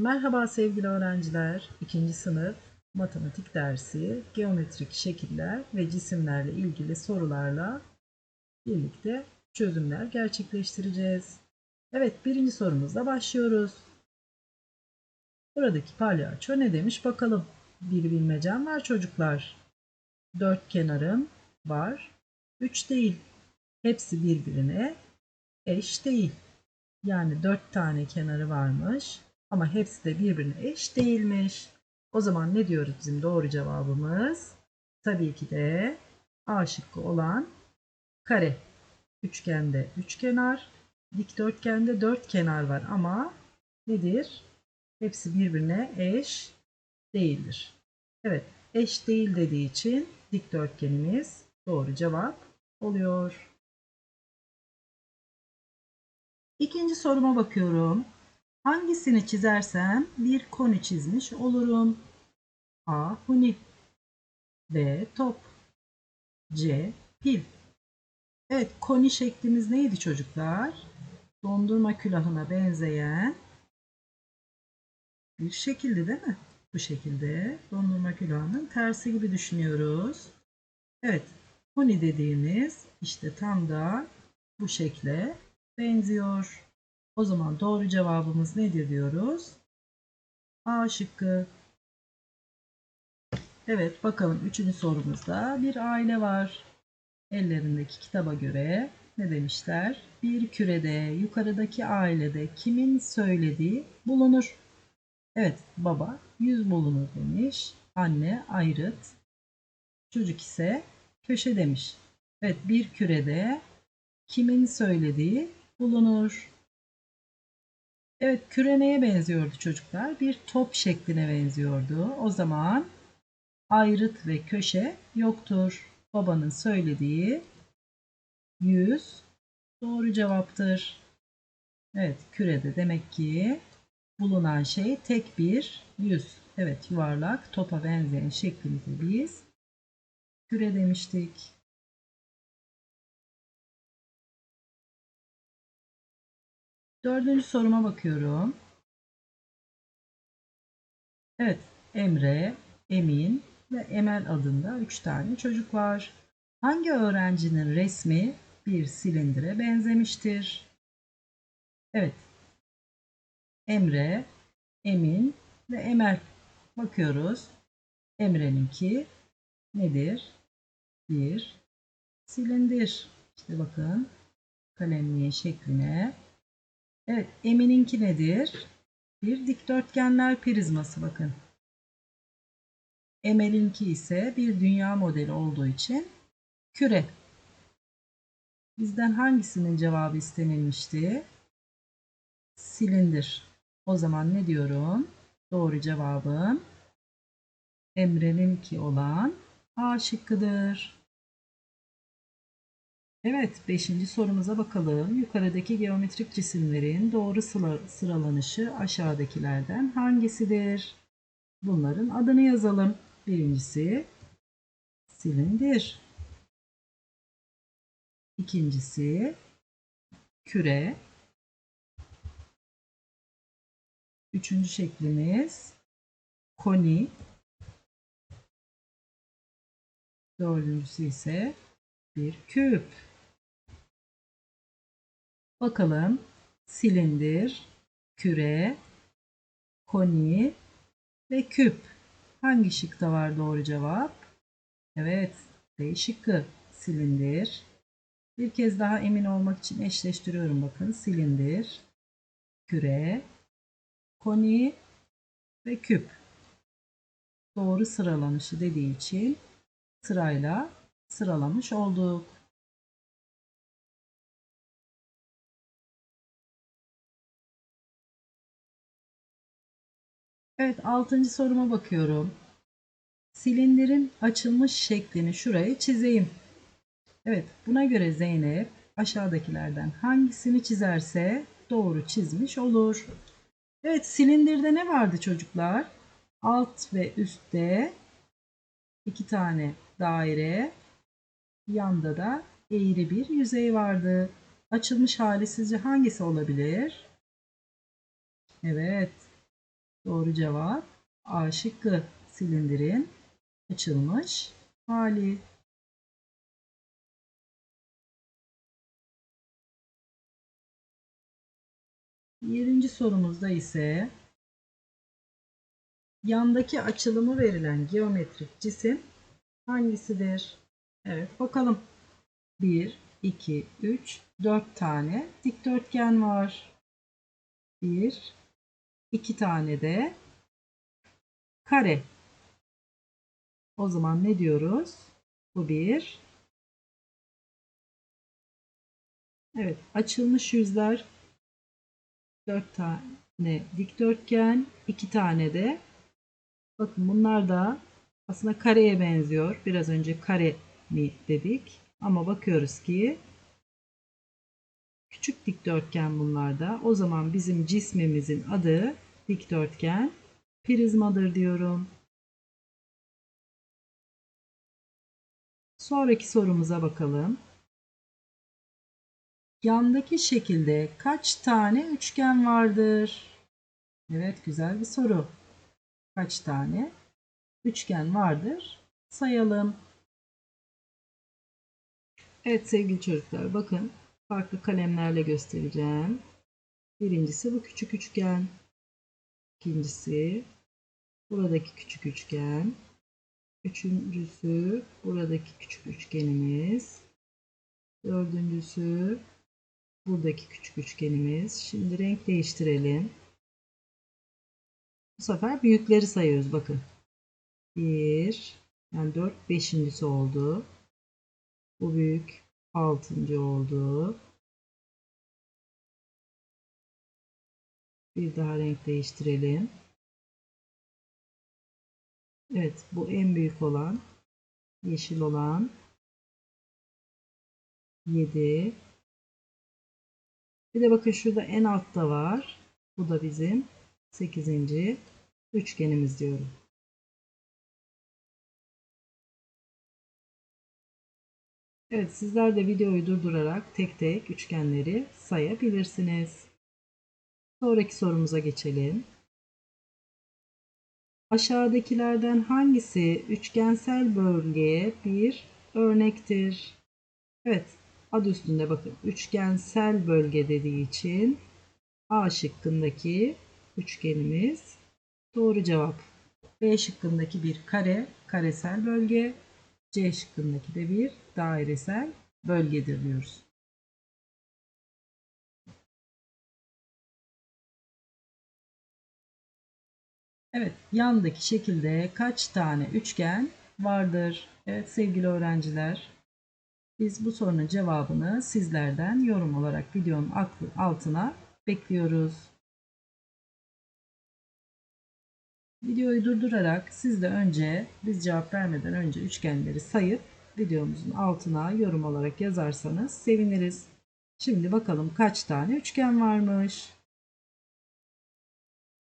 Merhaba sevgili öğrenciler. 2. sınıf matematik dersi geometrik şekiller ve cisimlerle ilgili sorularla birlikte çözümler gerçekleştireceğiz. Evet birinci sorumuzla başlıyoruz. Buradaki palyaço ne demiş bakalım. Bir bilmecem var çocuklar. Dört kenarım var. Üç değil. Hepsi birbirine eş değil. Yani dört tane kenarı varmış. Ama hepsi de birbirine eş değilmiş. O zaman ne diyoruz bizim doğru cevabımız? Tabii ki de A şıkkı olan kare. Üçgende üç kenar, dikdörtgende dört kenar var ama nedir? Hepsi birbirine eş değildir. Evet, eş değil dediği için dikdörtgenimiz doğru cevap oluyor. İkinci soruma bakıyorum. Hangisini çizersem bir koni çizmiş olurum? A. Huni B. Top C. Pil Evet koni şeklimiz neydi çocuklar? Dondurma külahına benzeyen bir şekilde değil mi? Bu şekilde dondurma külahının tersi gibi düşünüyoruz. Evet huni dediğimiz işte tam da bu şekle benziyor. O zaman doğru cevabımız nedir diyoruz? A şıkkı. Evet bakalım üçüncü sorumuzda bir aile var. Ellerindeki kitaba göre ne demişler? Bir kürede yukarıdaki ailede kimin söylediği bulunur. Evet baba yüz bulunur demiş. Anne ayrıt. Çocuk ise köşe demiş. Evet bir kürede kimin söylediği bulunur. Evet küre neye benziyordu çocuklar? Bir top şekline benziyordu. O zaman ayrıt ve köşe yoktur. Babanın söylediği 100 doğru cevaptır. Evet kürede demek ki bulunan şey tek bir yüz. Evet yuvarlak topa benzeyen şeklimize biz küre demiştik. Dördüncü soruma bakıyorum. Evet, Emre, Emin ve Emel adında üç tane çocuk var. Hangi öğrencinin resmi bir silindire benzemiştir? Evet, Emre, Emin ve Emel. Bakıyoruz. Emre'ninki nedir? Bir silindir. İşte bakın kalemliğin şekline Evet, Emin'inki nedir? Bir dikdörtgenler prizması bakın. Emel'inki ise bir dünya modeli olduğu için küre. Bizden hangisinin cevabı istenilmişti? Silindir. O zaman ne diyorum? Doğru cevabım Emre'ninki olan A şıkkıdır. Evet, beşinci sorumuza bakalım. Yukarıdaki geometrik cisimlerin doğru sıralanışı aşağıdakilerden hangisidir? Bunların adını yazalım. Birincisi silindir. İkincisi küre. Üçüncü şeklimiz koni. Dördüncüsü ise bir küp. Bakalım silindir, küre, koni ve küp. Hangi şıkta var doğru cevap? Evet, D şıkkı silindir. Bir kez daha emin olmak için eşleştiriyorum bakın. Silindir, küre, koni ve küp. Doğru sıralanışı dediği için sırayla sıralamış olduk. Evet, altıncı soruma bakıyorum. Silindirin açılmış şeklini şuraya çizeyim. Evet, buna göre Zeynep aşağıdakilerden hangisini çizerse doğru çizmiş olur. Evet, silindirde ne vardı çocuklar? Alt ve üstte iki tane daire, yanda da eğri bir yüzey vardı. Açılmış hali sizce hangisi olabilir? Evet, Doğru cevap A şıkkı silindirin açılmış hali. Yedinci sorumuzda ise yandaki açılımı verilen geometrik cisim hangisidir? Evet bakalım. 1, 2, 3, 4 tane dikdörtgen var. 1, 2 tane de kare. O zaman ne diyoruz? Bu bir. Evet açılmış yüzler 4 tane dikdörtgen, 2 tane de bakın bunlar da aslında kareye benziyor. Biraz önce kare mi dedik. Ama bakıyoruz ki küçük dikdörtgen bunlarda. O zaman bizim cismimizin adı dikdörtgen prizmadır diyorum. Sonraki sorumuza bakalım. Yandaki şekilde kaç tane üçgen vardır? Evet güzel bir soru. Kaç tane üçgen vardır? Sayalım. Evet sevgili çocuklar bakın farklı kalemlerle göstereceğim. Birincisi bu küçük üçgen. İkincisi buradaki küçük üçgen. Üçüncüsü buradaki küçük üçgenimiz. Dördüncüsü buradaki küçük üçgenimiz. Şimdi renk değiştirelim. Bu sefer büyükleri sayıyoruz bakın. 1 yani 4 beşincisi oldu. Bu büyük altıncı oldu. Bir daha renk değiştirelim. Evet bu en büyük olan yeşil olan 7 bir de bakın şurada en altta var. Bu da bizim 8. üçgenimiz diyorum. Evet sizler de videoyu durdurarak tek tek üçgenleri sayabilirsiniz. Sonraki sorumuza geçelim. Aşağıdakilerden hangisi üçgensel bölgeye bir örnektir? Evet, adı üstünde bakın üçgensel bölge dediği için A şıkkındaki üçgenimiz doğru cevap. B şıkkındaki bir kare, karesel bölge. C şıkkındaki de bir dairesel bölgedir diyoruz. Evet, yandaki şekilde kaç tane üçgen vardır? Evet sevgili öğrenciler, biz bu sorunun cevabını sizlerden yorum olarak videonun altına bekliyoruz. Videoyu durdurarak siz de önce biz cevap vermeden önce üçgenleri sayıp videomuzun altına yorum olarak yazarsanız seviniriz. Şimdi bakalım kaç tane üçgen varmış.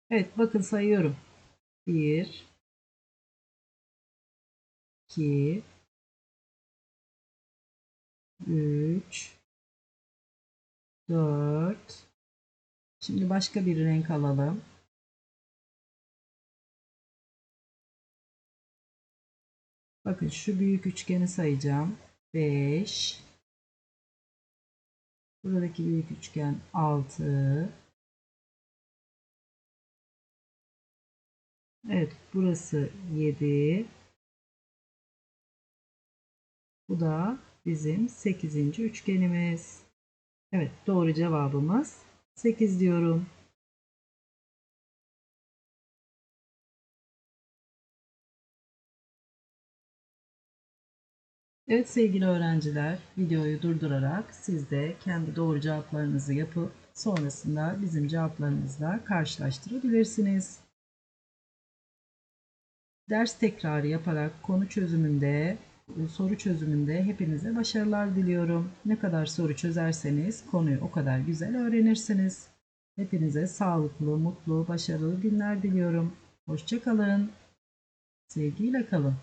Evet bakın sayıyorum. 1 2 3 4 Şimdi başka bir renk alalım. Bakın şu büyük üçgeni sayacağım. 5 Buradaki büyük üçgen 6 Evet burası 7 Bu da bizim 8. üçgenimiz. Evet doğru cevabımız 8 diyorum. Evet sevgili öğrenciler, videoyu durdurarak siz de kendi doğru cevaplarınızı yapıp sonrasında bizim cevaplarımızla karşılaştırabilirsiniz. Ders tekrarı yaparak konu çözümünde, soru çözümünde hepinize başarılar diliyorum. Ne kadar soru çözerseniz konuyu o kadar güzel öğrenirsiniz. Hepinize sağlıklı, mutlu, başarılı günler diliyorum. Hoşçakalın. Sevgiyle kalın.